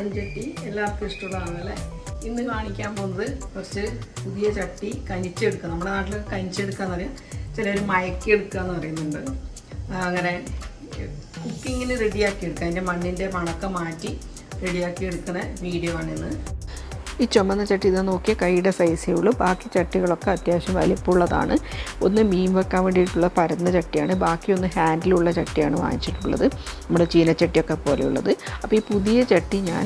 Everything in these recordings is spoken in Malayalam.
മൺചട്ടി എല്ലാവർക്കും ഇഷ്ടമുള്ളതാണല്ലേ? ഇന്ന് കാണിക്കാൻ പോകുന്നത് കുറച്ച് പുതിയ ചട്ടി കനിച്ചെടുക്കുക. നമ്മുടെ നാട്ടിൽ കനിച്ചെടുക്കാന്ന് പറയാം. ചിലർ മയക്കിയെടുക്കുക എന്ന് പറയുന്നുണ്ട്. അങ്ങനെ കുക്കിങ്ങിന് റെഡിയാക്കി എടുക്കുക. അതിന്റെ മണ്ണിന്റെ മണക്കം മാറ്റി റെഡിയാക്കി എടുക്കുന്ന വീഡിയോ ആണിന്ന് ഈ ചുമന്ന ചട്ടി ഇത് നോക്കിയാൽ കൈയുടെ സൈസേ ഉള്ളൂ. ബാക്കി ചട്ടികളൊക്കെ അത്യാവശ്യം വലിപ്പമുള്ളതാണ്. ഒന്ന് മീൻ വെക്കാൻ വേണ്ടിയിട്ടുള്ള പരന്ന ചട്ടിയാണ്. ബാക്കി ഒന്ന് ഹാൻഡിലുള്ള ചട്ടിയാണ് വാങ്ങിച്ചിട്ടുള്ളത്. നമ്മുടെ ചീനച്ചട്ടിയൊക്കെ പോലെയുള്ളത്. അപ്പോൾ ഈ പുതിയ ചട്ടി ഞാൻ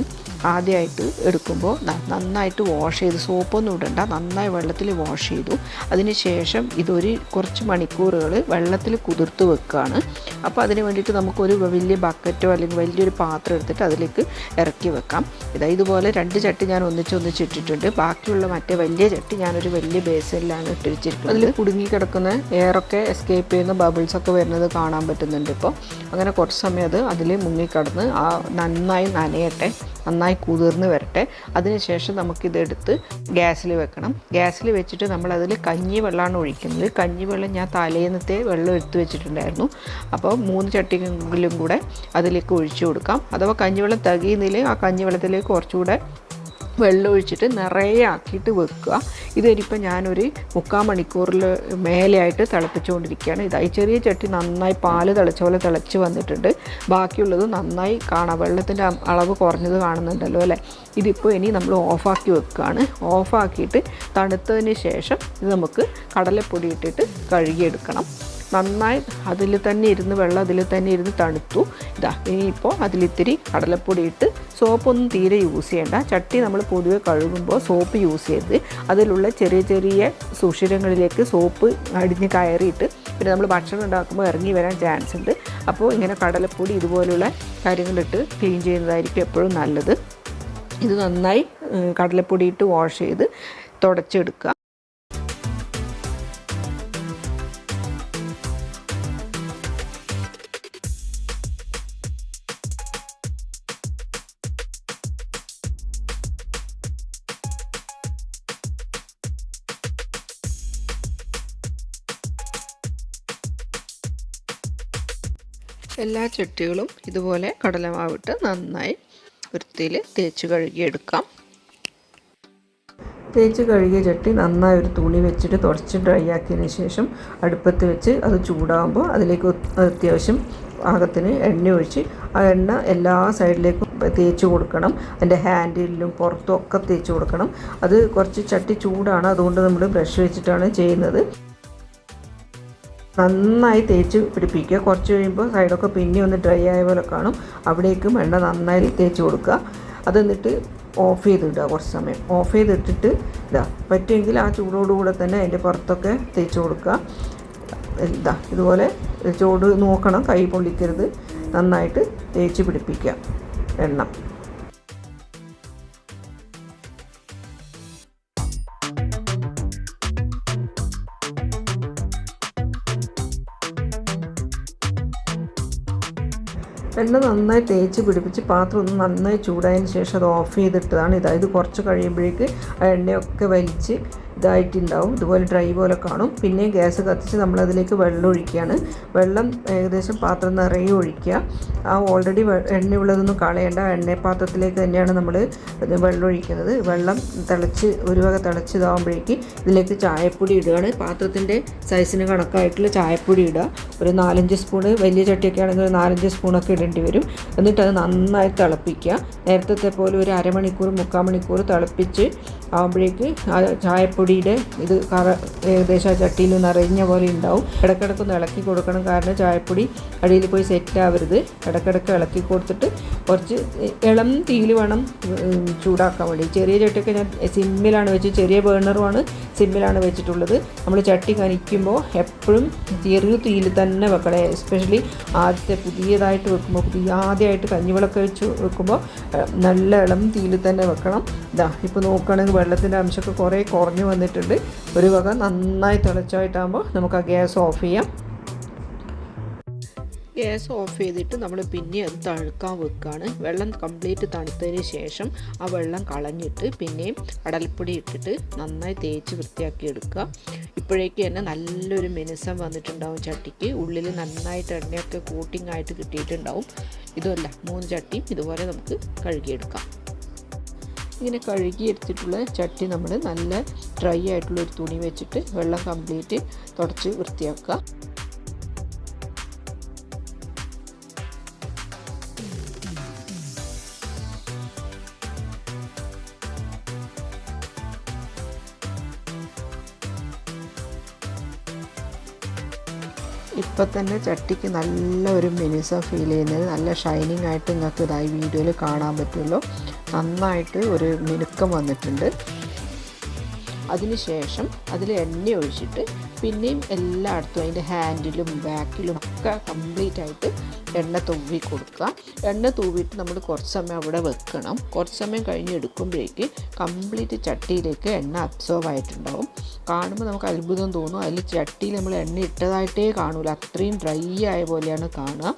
ആദ്യമായിട്ട് എടുക്കുമ്പോൾ നന്നായിട്ട് വാഷ് ചെയ്ത് സോപ്പൊന്നും ഇടണ്ട നന്നായി വെള്ളത്തിൽ വാഷ് ചെയ്തു. അതിന് ശേഷം ഇതൊരു കുറച്ച് മണിക്കൂറുകൾ വെള്ളത്തിൽ കുതിർത്ത് വെക്കുകയാണ് അപ്പോൾ അതിന് വേണ്ടിയിട്ട് നമുക്കൊരു വലിയ ബക്കറ്റോ അല്ലെങ്കിൽ വലിയൊരു പാത്രം എടുത്തിട്ട് അതിലേക്ക് ഇറക്കി വെക്കാം. ഇതാ ഇതുപോലെ രണ്ട് ചട്ടി ഞാൻ ഒന്നിച്ചൊന്നിച്ചിട്ടിട്ടുണ്ട്. ബാക്കിയുള്ള മറ്റേ വലിയ ചട്ടി ഞാനൊരു വലിയ ബേസിലാണ് ഇട്ടിരിച്ചിരിക്കുന്നത് അതിൽ കുടുങ്ങി കിടക്കുന്ന എയറൊക്കെ എസ്കേപ്പ് ചെയ്യുന്ന ബബിൾസൊക്കെ വരുന്നത് കാണാൻ പറ്റുന്നുണ്ട് ഇപ്പോൾ അങ്ങനെ കുറച്ച് സമയം അത് അതിൽ മുങ്ങിക്കിടന്ന് ആ നന്നായി നനയട്ടെ നന്നായി കുതിർന്ന് വരട്ടെ. അതിനുശേഷം നമുക്കിതെടുത്ത് ഗ്യാസിൽ വെക്കണം. ഗ്യാസിൽ വെച്ചിട്ട് നമ്മളതിൽ കഞ്ഞി വെള്ളമാണ് ഒഴിക്കുന്നത്. കഞ്ഞി വെള്ളം ഞാൻ തലേന്നത്തെ വെള്ളം എടുത്ത് വെച്ചിട്ടുണ്ടായിരുന്നു. അപ്പോൾ മൂന്ന് ചട്ടിയെങ്കിലും കൂടെ അതിലേക്ക് ഒഴിച്ചു കൊടുക്കാം. അഥവാ കഞ്ഞിവെള്ളം തികയുന്നില്ല ആ കഞ്ഞിവെള്ളത്തിലേക്ക് കുറച്ചുകൂടെ വെള്ളം ഒഴിച്ചിട്ട് നിറയെ ആക്കിയിട്ട് വെക്കുക. ഇതൊരിപ്പോൾ ഞാനൊരു മുക്കാൽ മണിക്കൂറിൽ മേലെയായിട്ട് തിളപ്പിച്ചുകൊണ്ടിരിക്കുകയാണ്. ഇതായി ചെറിയ ചട്ടി നന്നായി പാൽ തിളച്ച പോലെ തിളച്ച് വന്നിട്ടുണ്ട്. ബാക്കിയുള്ളത് നന്നായി കാണാം. വെള്ളത്തിന്റെ അളവ് കുറഞ്ഞത് കാണുന്നുണ്ടല്ലോ അല്ലേ? ഇതിപ്പോൾ ഇനി നമ്മൾ ഓഫാക്കി വെക്കുകയാണ്. ഓഫാക്കിയിട്ട് തണുത്തതിന് ശേഷം ഇത് നമുക്ക് കടലപ്പൊടി ഇട്ടിട്ട് കഴുകിയെടുക്കണം. നന്നായി അതിൽ തന്നെ ഇരുന്ന് വെള്ളം അതിൽ തന്നെ ഇരുന്ന് തണുത്തു. ഇതാ ഇനിയിപ്പോൾ അതിലിത്തിരി കടലപ്പൊടി ഇട്ട് സോപ്പൊന്നും തീരെ യൂസ് ചെയ്യേണ്ട. ചട്ടി നമ്മൾ പൊതുവെ കഴുകുമ്പോൾ സോപ്പ് യൂസ് ചെയ്ത് അതിലുള്ള ചെറിയ ചെറിയ സുഷിരങ്ങളിലേക്ക് സോപ്പ് അടിഞ്ഞ് കയറിയിട്ട് പിന്നെ നമ്മൾ ഭക്ഷണം ഉണ്ടാക്കുമ്പോൾ ഇറങ്ങി വരാൻ ചാൻസ് ഉണ്ട്. അപ്പോൾ ഇങ്ങനെ കടലപ്പൊടി ഇതുപോലുള്ള കാര്യങ്ങളിട്ട് ക്ലീൻ ചെയ്യുന്നതായിരിക്കും എപ്പോഴും നല്ലത്. ഇത് നന്നായി കടലപ്പൊടി ഇട്ട് വാഷ് ചെയ്ത് തുടച്ചെടുക്കുക. എല്ലാ ചട്ടികളും ഇതുപോലെ കടലമാവിട്ട് നന്നായി വൃത്തിയിൽ തേച്ച് കഴുകിയെടുക്കാം. തേച്ച് കഴുകിയ ചട്ടി നന്നായി ഒരു തുണി വെച്ചിട്ട് തുടച്ച് ഡ്രൈ ആക്കിയതിന് ശേഷം അടുപ്പത്ത് വെച്ച് അത് ചൂടാകുമ്പോൾ അതിലേക്ക് അത്യാവശ്യം പാകത്തിന് എണ്ണ ഒഴിച്ച് ആ എണ്ണ എല്ലാ സൈഡിലേക്കും തേച്ച് കൊടുക്കണം. അതിന്റെ ഹാൻഡിലും പുറത്തും ഒക്കെ തേച്ച് കൊടുക്കണം. അത് കുറച്ച് ചട്ടി ചൂടാണ്. അതുകൊണ്ട് നമ്മൾ ബ്രഷ് വെച്ചിട്ടാണ് ചെയ്യുന്നത്. നന്നായി തേച്ച് പിടിപ്പിക്കുക. കുറച്ച് കഴിയുമ്പോൾ സൈഡൊക്കെ പിന്നെ ഒന്ന് ഡ്രൈ ആയ പോലെ കാണും. അവിടേക്കും എണ്ണ നന്നായി തേച്ച് കൊടുക്കുക. അത് എന്നിട്ട് ഓഫ് ചെയ്തിടുക കുറച്ച് സമയം. ഓഫ് ചെയ്തിട്ടിട്ട് ഇതാ പറ്റുമെങ്കിൽ ആ ചൂടോടുകൂടെ തന്നെ അതിന്റെ പുറത്തൊക്കെ തേച്ച് കൊടുക്കുക. ഇതാ ഇതുപോലെ ചൂട് നോക്കണം. കൈ പൊള്ളിക്കരുത്. നന്നായിട്ട് തേച്ച് പിടിപ്പിക്കുക. എണ്ണ. എണ്ണ നന്നായി തേച്ച് പിടിപ്പിച്ച് പാത്രം ഒന്ന് നന്നായി ചൂടായതിന് ശേഷം അത് ഓഫ് ചെയ്തിട്ടതാണ്. ഇതാ ഇത് കുറച്ച് കഴിയുമ്പോഴേക്ക് ആ എണ്ണയൊക്കെ വലിച്ച് ഇതായിട്ടുണ്ടാവും. ഇതുപോലെ ഡ്രൈ പോലെ കാണും. പിന്നെ ഗ്യാസ് കത്തിച്ച് നമ്മളതിലേക്ക് വെള്ളം ഒഴിക്കുകയാണ്. വെള്ളം ഏകദേശം പാത്രം നിറയെ ഒഴിക്കുക. ആ ഓൾറെഡി എണ്ണയുള്ളതൊന്നും കളയേണ്ട. എണ്ണ പാത്രത്തിലേക്ക് തന്നെയാണ് നമ്മൾ വെള്ളം ഒഴിക്കുന്നത്. വെള്ളം തിളച്ച് ഒരു വക തിളച്ച് ഇതാകുമ്പോഴേക്ക് ഇതിലേക്ക് ചായപ്പൊടി ഇടുകയാണ്. പാത്രത്തിന്റെ സൈസിന് കണക്കായിട്ടുള്ള ചായപ്പൊടി ഇടുക. ഒരു നാലഞ്ച് സ്പൂണ് വലിയ ചട്ടിയൊക്കെ ആണെങ്കിൽ ഒരു നാലഞ്ച് സ്പൂണൊക്കെ ഇടേണ്ടി വരും. എന്നിട്ട് അത് നന്നായി തിളപ്പിക്കുക. നേരത്തെ പോലെ ഒരു അരമണിക്കൂർ മുക്കാൽ മണിക്കൂർ തിളപ്പിച്ച് ആകുമ്പോഴേക്ക് ആ ചായപ്പൊടിയുടെ ഇത് കറ ഏകദേശം ആ ചട്ടിയിൽ നിറഞ്ഞ പോലെ ഉണ്ടാവും. ഇടക്കിടക്ക് ഒന്ന് ഇളക്കി കൊടുക്കണം. കാരണം ചായപ്പൊടി അടിയിൽ പോയി സെറ്റ് ആവരുത്. ഇടക്കിടക്ക് ഇളക്കി കൊടുത്തിട്ട് കുറച്ച് ഇളം തീയിൽ വേണം ചൂടാക്കാൻ വേണ്ടി. ചെറിയ ചട്ടിയൊക്കെ ഞാൻ സിമ്മിലാണ് വെച്ച് ചെറിയ ബേണറുമാണ് സിമ്മിലാണ് വെച്ചിട്ടുള്ളത്. നമ്മൾ ചട്ടി കനിക്കുമ്പോൾ എപ്പോഴും ചെറിയ തീയിൽ തന്നെ വെക്കണം. എസ്പെഷ്യലി ആദ്യത്തെ പുതിയതായിട്ട് വെക്കുമ്പോൾ പുതിയ ആദ്യമായിട്ട് കഞ്ഞിവെള്ളമൊക്കെ വെച്ച് വെക്കുമ്പോൾ നല്ല ഇളം തീയിൽ തന്നെ വെക്കണം. ഇതാ ഇപ്പോൾ നോക്കുകയാണെങ്കിൽ വെള്ളത്തിന്റെ അംശമൊക്കെ കുറേ കുറഞ്ഞു വന്നിട്ടുണ്ട്. ഒരു വക നന്നായി തിളച്ചായിട്ടാകുമ്പോൾ നമുക്ക് ആ ഗ്യാസ് ഓഫ് ചെയ്യാം. ഗ്യാസ് ഓഫ് ചെയ്തിട്ട് നമ്മൾ പിന്നെ അത് തണുക്കാൻ വെക്കുകയാണ്. വെള്ളം കംപ്ലീറ്റ് തണുത്തതിന് ശേഷം ആ വെള്ളം കളഞ്ഞിട്ട് പിന്നെയും കടൽപ്പൊടി ഇട്ടിട്ട് നന്നായി തേച്ച് വൃത്തിയാക്കി എടുക്കുക. ഇപ്പോഴേക്ക് തന്നെ നല്ലൊരു മിനുസം വന്നിട്ടുണ്ടാവും ചട്ടിക്ക്. ഉള്ളിൽ നന്നായിട്ട് എണ്ണയൊക്കെ കോട്ടിംഗ് ആയിട്ട് കിട്ടിയിട്ടുണ്ടാവും. ഇതുമല്ല മൂന്ന് ചട്ടിയും ഇതുപോലെ നമുക്ക് കഴുകിയെടുക്കാം. ഇങ്ങനെ കഴുകി എടുത്തിട്ടുള്ള ചട്ടി നമ്മൾ നല്ല ഡ്രൈ ആയിട്ടുള്ള ഒരു തുണി വെച്ചിട്ട് വെള്ളം കംപ്ലീറ്റ് തുടച്ച് വൃത്തിയാക്കുക. ഇപ്പം തന്നെ ചട്ടിക്ക് നല്ല ഒരു മിനുസം ഫീൽ ചെയ്യുന്നത് നല്ല ഷൈനിങ് ആയിട്ട് നിങ്ങൾക്ക് ഇതായി വീഡിയോയിൽ കാണാൻ പറ്റുമല്ലോ നന്നായിട്ട് ഒരു മിനുക്കം വന്നിട്ടുണ്ട്. അതിനുശേഷം അതിൽ എണ്ണ ഒഴിച്ചിട്ട് പിന്നെയും എല്ലായിടത്തും അതിന്റെ ഹാൻഡിലും ബാക്കിലും ഒക്കെ കംപ്ലീറ്റ് ആയിട്ട് എണ്ണ തൂവി കൊടുക്കുക. എണ്ണ തൂവിയിട്ട് നമ്മൾ കുറച്ച് സമയം അവിടെ വെക്കണം. കുറച്ച് സമയം കഴിഞ്ഞ് എടുക്കുമ്പോഴേക്ക് കംപ്ലീറ്റ് ചട്ടിയിലേക്ക് എണ്ണ അബ്സോർവ് ആയിട്ടുണ്ടാവും. കാണുമ്പോൾ നമുക്ക് അത്ഭുതം തോന്നും. അതിൽ ചട്ടിയിൽ നമ്മൾ എണ്ണ ഇട്ടതായിട്ടേ കാണൂല. അത്രയും ഡ്രൈ ആയ പോലെയാണ് കാണുക.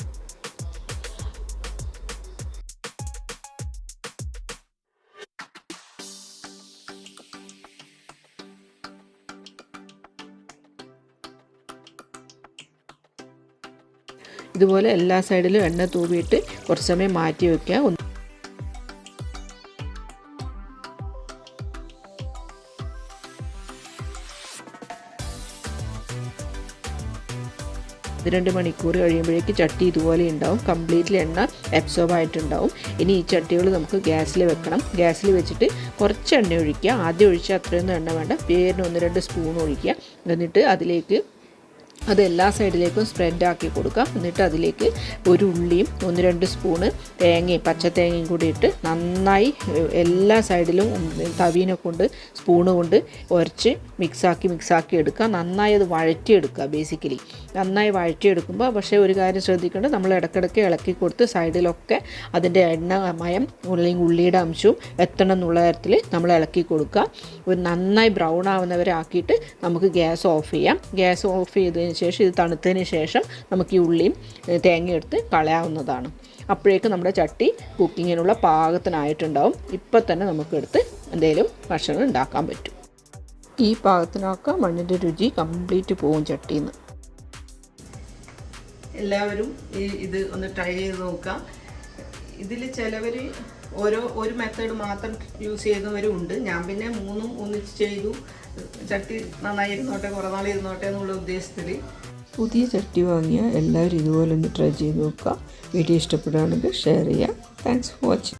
ഇതുപോലെ എല്ലാ സൈഡിലും എണ്ണ തൂവിയിട്ട് കുറച്ച് സമയം മാറ്റി വയ്ക്കുക ഒന്ന് ഇത് രണ്ട് മണിക്കൂർ കഴിയുമ്പോഴേക്ക് ചട്ടി ഇതുപോലെ ഉണ്ടാവും. കംപ്ലീറ്റ്ലി എണ്ണ അബ്സോർബ് ആയിട്ടുണ്ടാവും. ഇനി ഈ ചട്ടികൾ നമുക്ക് ഗ്യാസിൽ വെക്കണം. ഗ്യാസിൽ വെച്ചിട്ട് കുറച്ച് എണ്ണ ഒഴിക്കുക. ആദ്യം ഒഴിച്ചാൽ അത്രയൊന്നും എണ്ണ വേണ്ട. പേരിന് ഒന്ന് രണ്ട് സ്പൂൺ ഒഴിക്കുക. എന്നിട്ട് അതിലേക്ക് അത് എല്ലാ സൈഡിലേക്കും സ്പ്രെഡ് ആക്കി കൊടുക്കാം. എന്നിട്ട് അതിലേക്ക് ഒരു ഉള്ളിയും ഒന്ന് രണ്ട് സ്പൂണ് തേങ്ങയും പച്ച തേങ്ങയും കൂടി ഇട്ട് നന്നായി എല്ലാ സൈഡിലും തവീനെ കൊണ്ട് സ്പൂണ് കൊണ്ട് ഉരച്ച് മിക്സാക്കി മിക്സാക്കി എടുക്കുക നന്നായി അത് വഴറ്റിയെടുക്കുക ബേസിക്കലി നന്നായി വഴറ്റിയെടുക്കുമ്പോൾ പക്ഷേ ഒരു കാര്യം ശ്രദ്ധിക്കേണ്ടത് നമ്മൾ ഇടയ്ക്കിടയ്ക്ക് ഇളക്കി കൊടുത്ത് സൈഡിലൊക്കെ അതിന്റെ എണ്ണമയം അല്ലെങ്കിൽ ഉള്ളിയുടെ അംശവും എത്തണം എന്നുള്ള തരത്തിൽ നമ്മൾ ഇളക്കി കൊടുക്കുക. ഒരു നന്നായി ബ്രൗൺ ആവുന്നവരെ ആക്കിയിട്ട് നമുക്ക് ഗ്യാസ് ഓഫ് ചെയ്യാം. ഗ്യാസ് ഓഫ് ചെയ്തതിന് ശേഷം ഇത് തണുത്തതിന് ശേഷം നമുക്ക് ഈ ഉള്ളിയും തേങ്ങയെടുത്ത് കളയാവുന്നതാണ്. അപ്പോഴേക്കും നമ്മുടെ ചട്ടി കുക്കിങ്ങിനുള്ള പാകത്തിനായിട്ടുണ്ടാവും. ഇപ്പം തന്നെ നമുക്കെടുത്ത് എന്തെങ്കിലും ഭക്ഷണം ഉണ്ടാക്കാൻ പറ്റും. ഈ പാകത്തിനൊക്കെ മണ്ണിന്റെ രുചി കംപ്ലീറ്റ് പോകും ചട്ടിയിൽ നിന്ന്. എല്ലാവരും ഈ ഇത് ഒന്ന് ട്രൈ ചെയ്ത് നോക്കാം. ഇതിൽ ചിലവർ ഓരോ ഒരു മെത്തേഡ് മാത്രം യൂസ് ചെയ്യുന്നവരും ഉണ്ട്. ഞാൻ പിന്നെ മൂന്നും ഒന്നിച്ച് ചെയ്തു. ചട്ടി നന്നായി ഇരുന്നോട്ടെ കുറേ നാൾ ഇരുന്നോട്ടെ എന്നുള്ള ഉദ്ദേശത്തിൽ പുതിയ ചട്ടി വാങ്ങിയ എല്ലാവരും ഇതുപോലെ ഒന്ന് ട്രൈ ചെയ്ത് നോക്കുക വീഡിയോ ഇഷ്ടപ്പെടുകയാണെങ്കിൽ ഷെയർ ചെയ്യുക താങ്ക്സ് ഫോർ വാച്ചിങ്